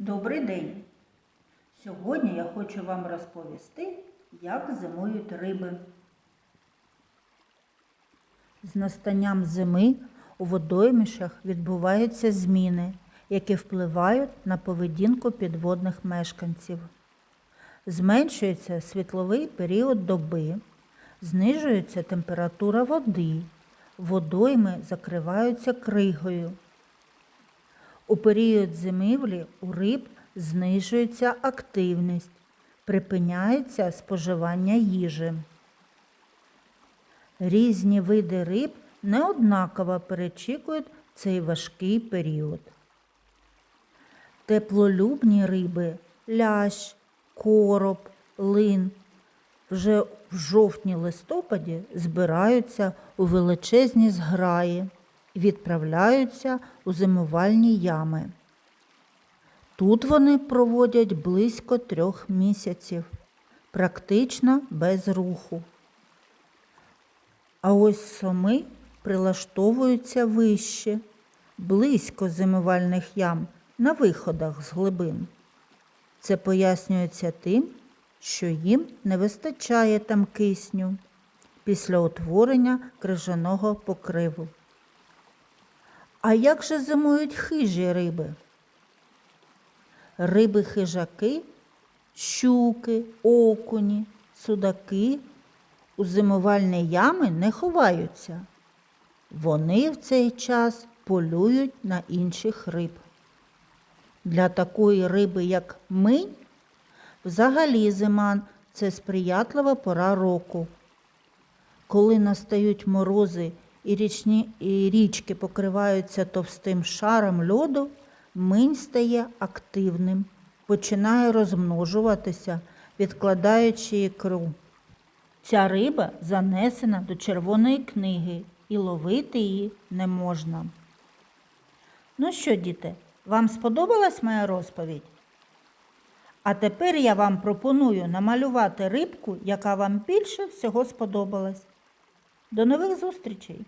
Добрий день! Сьогодні я хочу вам розповісти, як зимують риби. З настанням зими у водоймішах відбуваються зміни, які впливають на поведінку підводних мешканців. Зменшується світловий період доби, знижується температура води, водойми закриваються кригою. У період зимівлі у риб знижується активність, припиняється споживання їжі. Різні види риб неоднаково перечікують цей важкий період. Теплолюбні риби лящ, короб, лин вже в жовтні-листопаді збираються у величезні зграї відправляються у зимувальні ями. Тут вони проводять близько трьох місяців, практично без руху. А ось соми прилаштовуються вище, близько зимувальних ям на виходах з глибин. Це пояснюється тим, що їм не вистачає там кисню після утворення крижаного покриву. А як же зимують хижі риби? Риби-хижаки, щуки, окуні, судаки у зимувальні ями не ховаються. Вони в цей час полюють на інших риб. Для такої риби, як минь, взагалі зима це сприятлива пора року. Коли настають морози і, річні, і річки покриваються товстим шаром льоду, минь стає активним, починає розмножуватися, відкладаючи ікру. Ця риба занесена до червоної книги і ловити її не можна. Ну що, діти, вам сподобалась моя розповідь? А тепер я вам пропоную намалювати рибку, яка вам більше всього сподобалась. До нових зустрічей!